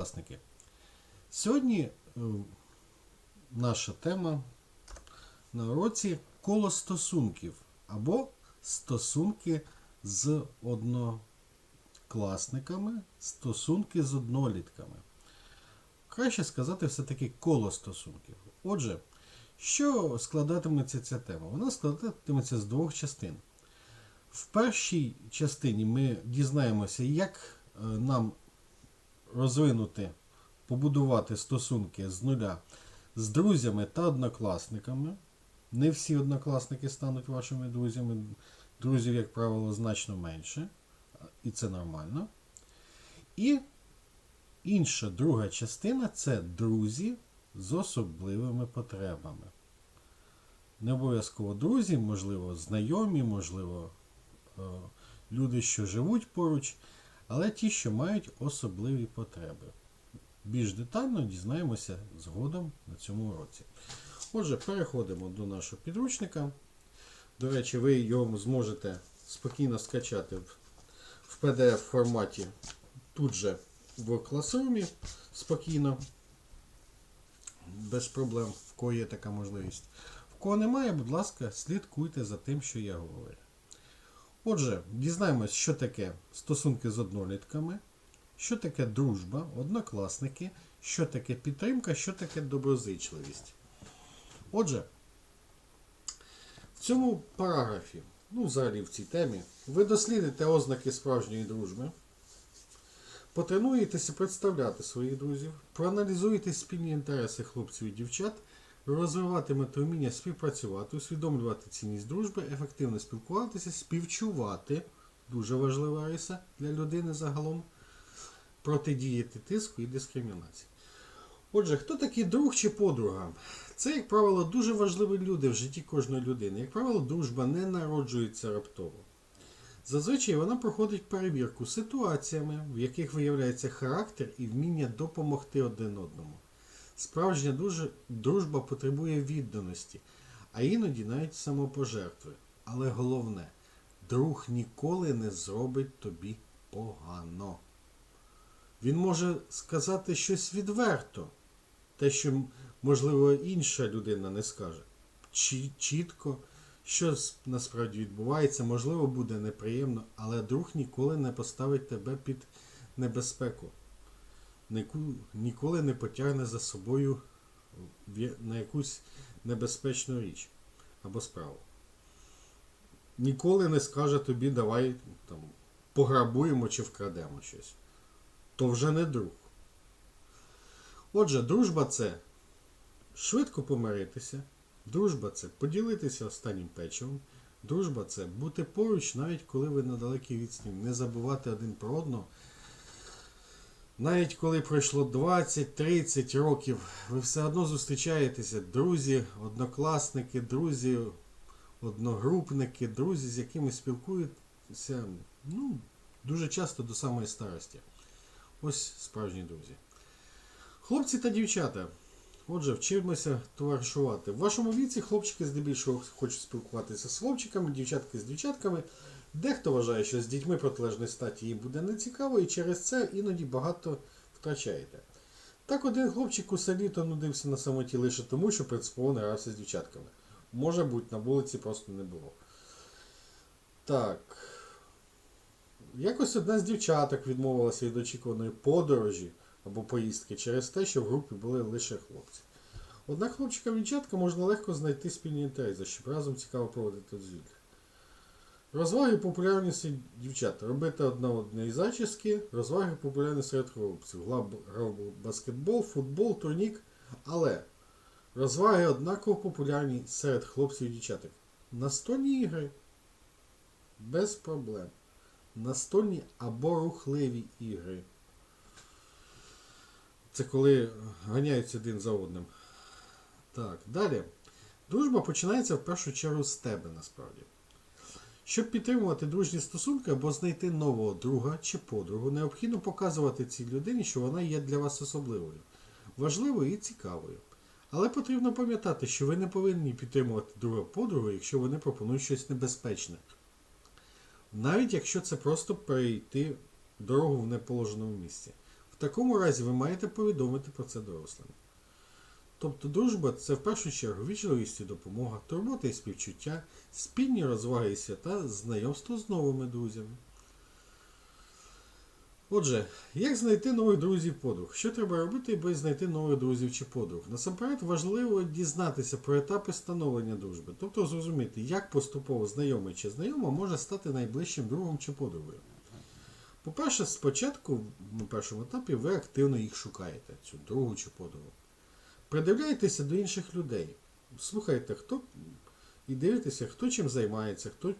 Власники. Сьогодні е, наша тема на уроці коло стосунків або стосунки з однокласниками, стосунки з однолітками. Краще сказати все-таки коло стосунків. Отже, що складатиметься ця тема? Вона складатиметься з двох частин. В першій частині ми дізнаємося, як е, нам розвинути, побудувати стосунки з нуля з друзями та однокласниками. Не всі однокласники стануть вашими друзями. Друзів, як правило, значно менше, і це нормально. І інша друга частина це друзі з особливими потребами. Не обов'язково друзі, можливо, знайомі, можливо, е, люди, що живуть поруч, але ті, що мають особливі потреби. Більш детально дізнаємося згодом на цьому уроці. Отже, переходимо до нашого підручника. До речі, ви його зможете спокійно скачати в- в PDF форматі тут же в класрумі спокійно, без проблем, в кого є така можливість. В кого немає, будь ласка, слідкуйте за тим, що я говорю. Отже, дізнаємось, що таке стосунки з однолітками, що таке дружба, однокласники, що таке підтримка, що таке доброзичливість. Отже, в цьому параграфі, ну взагалі в цій темі, ви дослідите ознаки справжньої дружби, потренуєтеся представляти своїх друзів, проаналізуєте спільні інтереси хлопців і дівчат, розвиватимете вміння співпрацювати, усвідомлювати цінність дружби, ефективно спілкуватися, співчувати, дуже важлива риса для людини загалом, протидіяти тиску і дискримінації. Отже, хто такий друг чи подруга? Це, як правило, дуже важливі люди в житті кожної людини. Як правило, дружба не народжується раптово. Зазвичай вона проходить перевірку ситуаціями, в яких виявляється характер і вміння допомогти один одному. Справжня дружба потребує відданості, а іноді навіть самопожертви. Але головне, друг ніколи не зробить тобі погано. Він може сказати щось відверто, те, що, можливо, інша людина не скаже. Чі- чітко, що насправді відбувається, можливо, буде неприємно, але друг ніколи не поставить тебе під небезпеку. Ніколи не потягне за собою на якусь небезпечну річ або справу. Ніколи не скаже тобі, давай там, пограбуємо чи вкрадемо щось то вже не друг. Отже, дружба це швидко помиритися, дружба це поділитися останнім печивом, дружба це бути поруч, навіть коли ви на далекій відстані, не забувати один про одного. Навіть коли пройшло 20-30 років, ви все одно зустрічаєтеся, друзі, однокласники, друзі, одногрупники, друзі, з якими спілкуєтеся ну, дуже часто до самої старості. Ось справжні друзі. Хлопці та дівчата. Отже, вчимося товаришувати. В вашому віці хлопчики здебільшого хочуть спілкуватися з хлопчиками, дівчатки з дівчатками. Дехто вважає, що з дітьми протилежної статі їм буде нецікаво, і через це іноді багато втрачаєте. Так один хлопчик усе літо нудився на самоті лише тому, що принципово не грався з дівчатками. Може бути, на вулиці просто не було. Так. Якось одна з дівчаток відмовилася від очікуваної подорожі або поїздки через те, що в групі були лише хлопці. Однак хлопчикам і можна легко знайти спільні інтереси, щоб разом цікаво проводити дозвілля. Розваги популярності дівчат. Робити одна одної зачіски, розваги популярні серед хлопців. Грав баскетбол, футбол, турнік. Але розваги однаково популярні серед хлопців і дівчаток. Настольні ігри. Без проблем настольні або рухливі ігри. Це коли ганяються один за одним. Так, далі. Дружба починається в першу чергу з тебе насправді. Щоб підтримувати дружні стосунки або знайти нового друга чи подругу, необхідно показувати цій людині, що вона є для вас особливою, важливою і цікавою. Але потрібно пам'ятати, що ви не повинні підтримувати друга подругу, якщо вони пропонують щось небезпечне. Навіть якщо це просто перейти дорогу в неположеному місці. В такому разі ви маєте повідомити про це дорослим. Тобто дружба це в першу чергу вічливість і допомога, турбота і співчуття, спільні розваги і свята, знайомство з новими друзями. Отже, як знайти нових друзів подруг? Що треба робити, аби знайти нових друзів чи подруг? Насамперед важливо дізнатися про етапи становлення дружби, тобто зрозуміти, як поступово знайомий чи знайома може стати найближчим другом чи подругою. По-перше, спочатку на першому етапі ви активно їх шукаєте, цю другу чи подругу. Придивляєтеся до інших людей. Слухайте, хто і дивитеся, хто чим займається, хто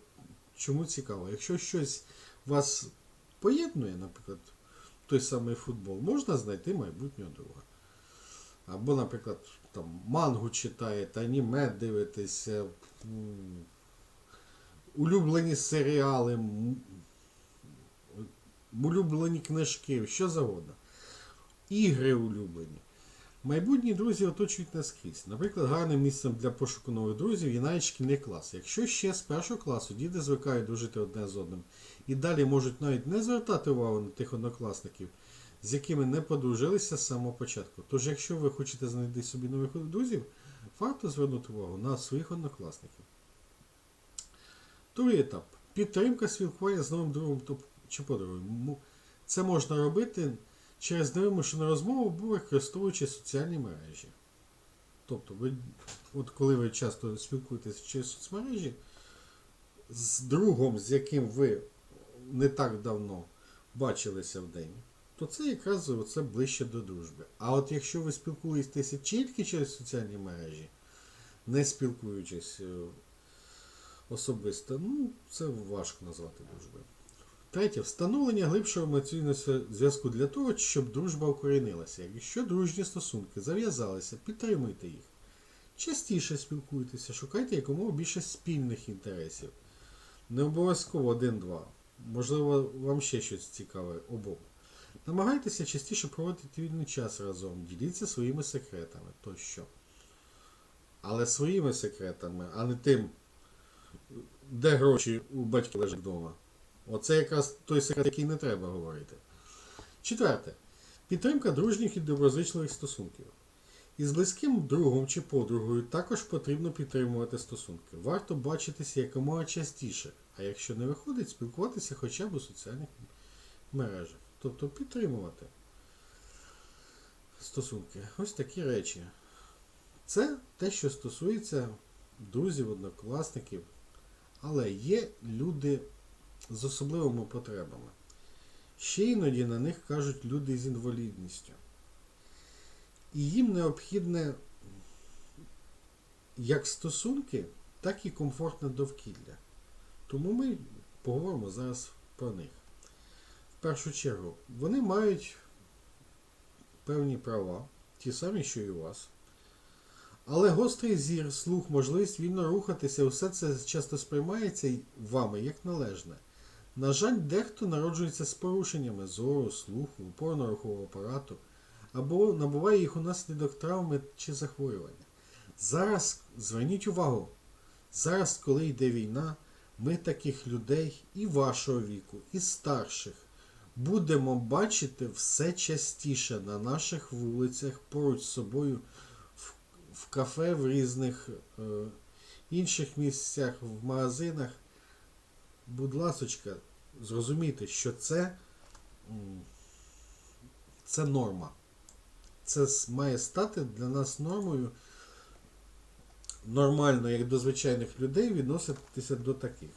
чому цікаво. Якщо щось вас поєднує, наприклад, той самий футбол, можна знайти майбутнього друга. Або, наприклад, там мангу читаєте, аніме дивитеся, улюблені серіали, улюблені книжки, що завгодно. Ігри улюблені. Майбутні друзі оточують нас скрізь. Наприклад, гарним місцем для пошуку нових друзів є навіть шкільний клас. Якщо ще з першого класу діти звикають дружити одне з одним і далі можуть навіть не звертати увагу на тих однокласників, з якими не подружилися з самого початку. Тож, якщо ви хочете знайти собі нових друзів, варто звернути увагу на своїх однокласників. Другий етап. Підтримка спілкування з новим другом чи подругою. Це можна робити через невимушену розмову використовуючи соціальні мережі. Тобто, ви, от коли ви часто спілкуєтеся через соцмережі з другом, з яким ви не так давно бачилися в день, то це якраз це ближче до дружби. А от якщо ви спілкуєтеся тільки через соціальні мережі, не спілкуючись е, особисто, ну, це важко назвати дружбою. Третє. Встановлення глибшого емоційного зв'язку для того, щоб дружба укорінилася. Якщо дружні стосунки зав'язалися, підтримуйте їх. Частіше спілкуйтеся, шукайте якомога більше спільних інтересів. Не обов'язково один-два. Можливо, вам ще щось цікаве обом. Намагайтеся частіше проводити вільний час разом, діліться своїми секретами тощо. Але своїми секретами, а не тим, де гроші у батьків лежать вдома. Оце якраз той секрет, який не треба говорити. Четверте. Підтримка дружніх і доброзичливих стосунків. Із близьким другом чи подругою також потрібно підтримувати стосунки. Варто бачитися якомога частіше, а якщо не виходить, спілкуватися хоча б у соціальних мережах. Тобто підтримувати стосунки. Ось такі речі. Це те, що стосується друзів, однокласників. Але є люди з особливими потребами. Ще іноді на них кажуть люди з інвалідністю. І їм необхідне як стосунки, так і комфортне довкілля. Тому ми поговоримо зараз про них. В першу чергу, вони мають певні права, ті самі, що і у вас. Але гострий зір, слух, можливість вільно рухатися, усе це часто сприймається вами як належне. На жаль, дехто народжується з порушеннями зору, слуху, опорно-рухового апарату або набуває їх унаслідок травми чи захворювання. Зараз зверніть увагу, зараз, коли йде війна, ми таких людей і вашого віку, і старших будемо бачити все частіше на наших вулицях поруч з собою в, в кафе, в різних е, інших місцях, в магазинах. Будь ласочка, зрозумійте, що це, це норма. Це має стати для нас нормою нормально, як до звичайних людей, відноситися до таких.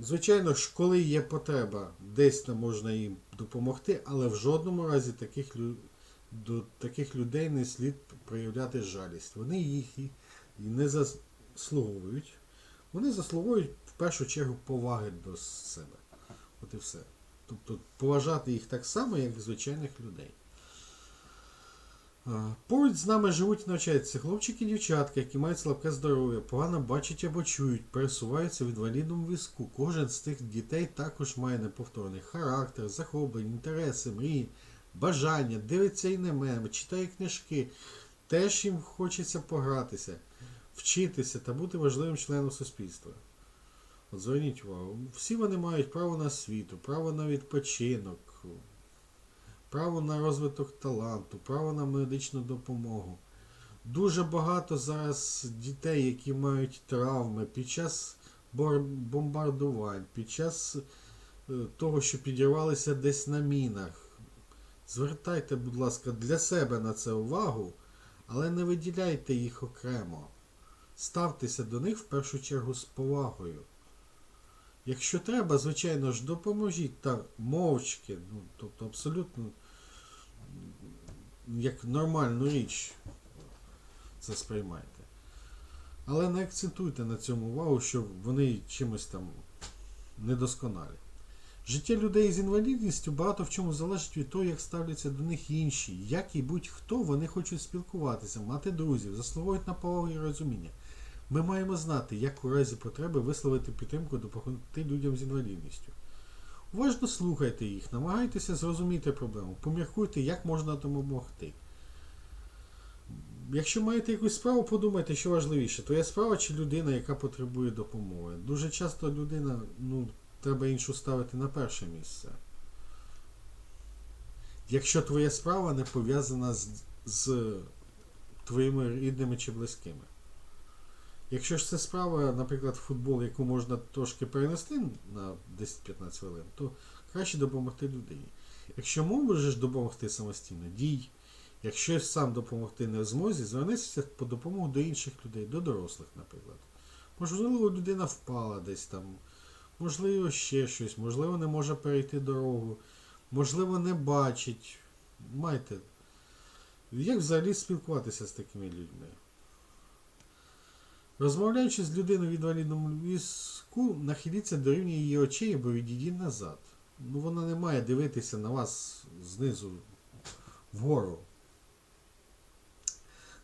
Звичайно ж, коли є потреба, десь там можна їм допомогти, але в жодному разі таких, до таких людей не слід проявляти жалість. Вони їх і не заслуговують. Вони заслуговують першу чергу поваги до себе. От і все. Тобто поважати їх так само, як звичайних людей. Поруч з нами живуть і навчаються хлопчики і дівчатки, які мають слабке здоров'я, погано бачать або чують, пересуваються в інвалідному візку. Кожен з тих дітей також має неповторний характер, захоплення, інтереси, мрії, бажання, дивиться і не мене, читає книжки. Теж їм хочеться погратися, вчитися та бути важливим членом суспільства. Зверніть увагу, всі вони мають право на освіту, право на відпочинок, право на розвиток таланту, право на медичну допомогу. Дуже багато зараз дітей, які мають травми під час бомбардувань, під час е, того, що підірвалися десь на мінах. Звертайте, будь ласка, для себе на це увагу, але не виділяйте їх окремо. Ставтеся до них в першу чергу з повагою. Якщо треба, звичайно ж, допоможіть та мовчки, ну, тобто абсолютно як нормальну річ це сприймайте. Але не акцентуйте на цьому увагу, що вони чимось там недосконалі. Життя людей з інвалідністю багато в чому залежить від того, як ставляться до них інші, як і будь-хто вони хочуть спілкуватися, мати друзів, заслуговують на повагу і розуміння. Ми маємо знати, як у разі потреби висловити підтримку допомогти людям з інвалідністю. Уважно слухайте їх, намагайтеся зрозуміти проблему, поміркуйте, як можна допомогти. Якщо маєте якусь справу, подумайте, що важливіше, твоя справа чи людина, яка потребує допомоги. Дуже часто людина, ну, треба іншу ставити на перше місце. Якщо твоя справа не пов'язана з, з твоїми рідними чи близькими. Якщо ж це справа, наприклад, футбол, яку можна трошки перенести на 10-15 хвилин, то краще допомогти людині. Якщо можеш допомогти самостійно, дій. Якщо сам допомогти не в змозі, звернися по допомогу до інших людей, до дорослих, наприклад. Можливо, людина впала десь там, можливо, ще щось, можливо, не може перейти дорогу, можливо, не бачить. Майте. Як взагалі спілкуватися з такими людьми? Розмовляючи з людиною в інвалідному візку, нахиліться до рівня її очей або відійдіть назад. Ну, вона не має дивитися на вас знизу вгору.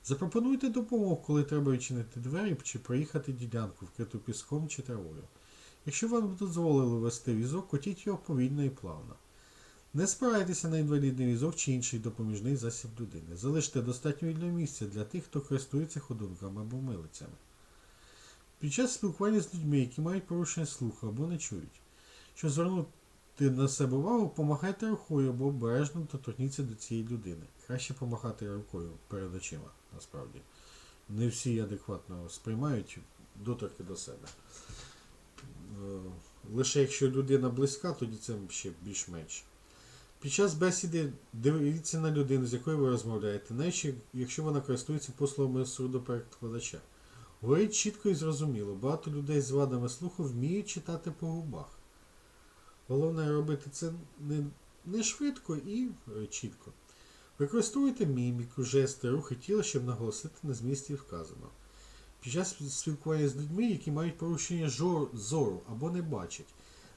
Запропонуйте допомогу, коли треба відчинити двері чи проїхати ділянку, вкриту піском чи травою. Якщо вам дозволили вести візок, котіть його повільно і плавно. Не спирайтеся на інвалідний візок чи інший допоміжний засіб людини. Залиште достатньо вільного місця для тих, хто користується ходунками або милицями. Під час спілкування з людьми, які мають порушення слуху або не чують, щоб звернути на себе увагу, помахайте рукою або обережно доторкніться до цієї людини. Краще помахати рукою перед очима, насправді. Не всі адекватно сприймають доторки до себе. Е, Лише якщо людина близька, тоді це ще більш-менш. Під час бесіди дивіться на людину, з якою ви розмовляєте, навіть якщо вона користується послугами сурдоперекладача. Говорить чітко і зрозуміло. Багато людей з вадами слуху вміють читати по губах. Головне робити це не, не швидко і е, чітко. Використовуйте міміку, жести, рухи тіла, щоб наголосити на змісті вказано. Під час спілкування з людьми, які мають порушення жор- зору або не бачать.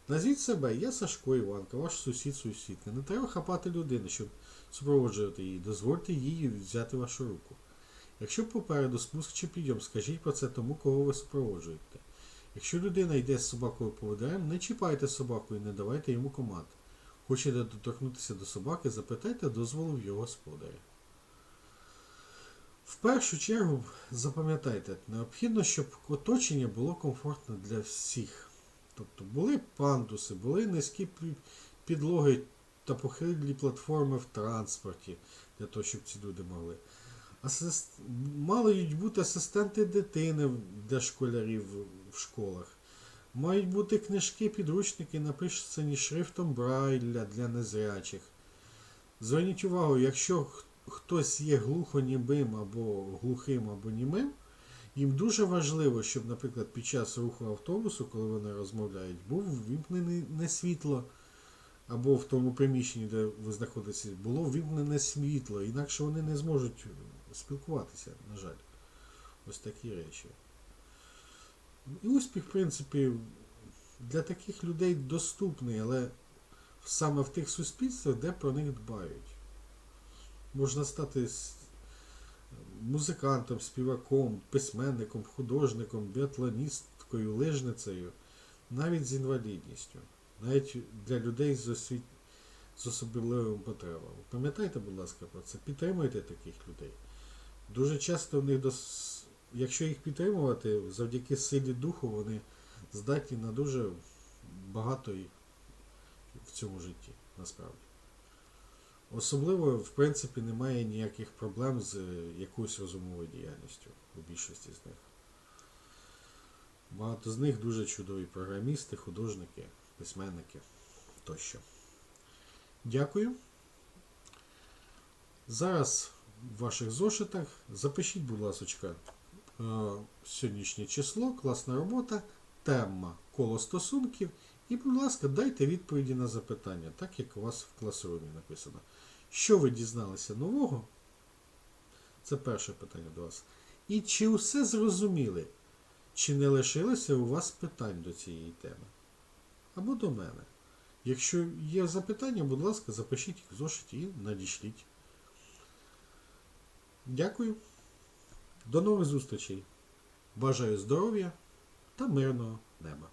Назвіть себе, я Сашко Іванка, ваш сусід сусідка. Не треба хапати людину, щоб супроводжувати її. Дозвольте їй взяти вашу руку. Якщо попереду спуск чи підйом, скажіть про це тому, кого ви супроводжуєте. Якщо людина йде з собакою поводирем, не чіпайте собаку і не давайте йому команд. Хочете доторкнутися до собаки, запитайте дозволу в його господаря. В першу чергу запам'ятайте, необхідно, щоб оточення було комфортне для всіх. Тобто були пандуси, були низькі підлоги та похилі платформи в транспорті, для того, щоб ці люди могли. Асист... Мають бути асистенти дитини для школярів в школах. Мають бути книжки, підручники, написані шрифтом Брайля для незрячих. Зверніть увагу, якщо хтось є глухонімим або глухим або німим, їм дуже важливо, щоб, наприклад, під час руху автобусу, коли вони розмовляють, був вімкнене не світло, або в тому приміщенні, де ви знаходитеся, було вімкнене світло, інакше вони не зможуть спілкуватися, на жаль. Ось такі речі. І успіх, в принципі, для таких людей доступний, але саме в тих суспільствах, де про них дбають. Можна стати музикантом, співаком, письменником, художником, біатлоністкою, лижницею, навіть з інвалідністю, навіть для людей з, освіт... з особливими потребами. Пам'ятайте, будь ласка, про це, підтримуйте таких людей. Дуже часто в них дос... якщо їх підтримувати, завдяки силі духу вони здатні на дуже багато в цьому житті, насправді. Особливо, в принципі, немає ніяких проблем з е, якоюсь розумовою діяльністю у більшості з них. Багато з них дуже чудові програмісти, художники, письменники тощо. Дякую. Зараз в ваших зошитах запишіть, будь ласка, сьогоднішнє число, класна робота, тема коло стосунків. І, будь ласка, дайте відповіді на запитання, так як у вас в класрумі написано. Що ви дізналися нового? Це перше питання до вас. І чи усе зрозуміли? Чи не лишилося у вас питань до цієї теми? Або до мене. Якщо є запитання, будь ласка, запишіть їх в зошиті і надішліть. Дякую. До нових зустрічей. Бажаю здоров'я та мирного неба.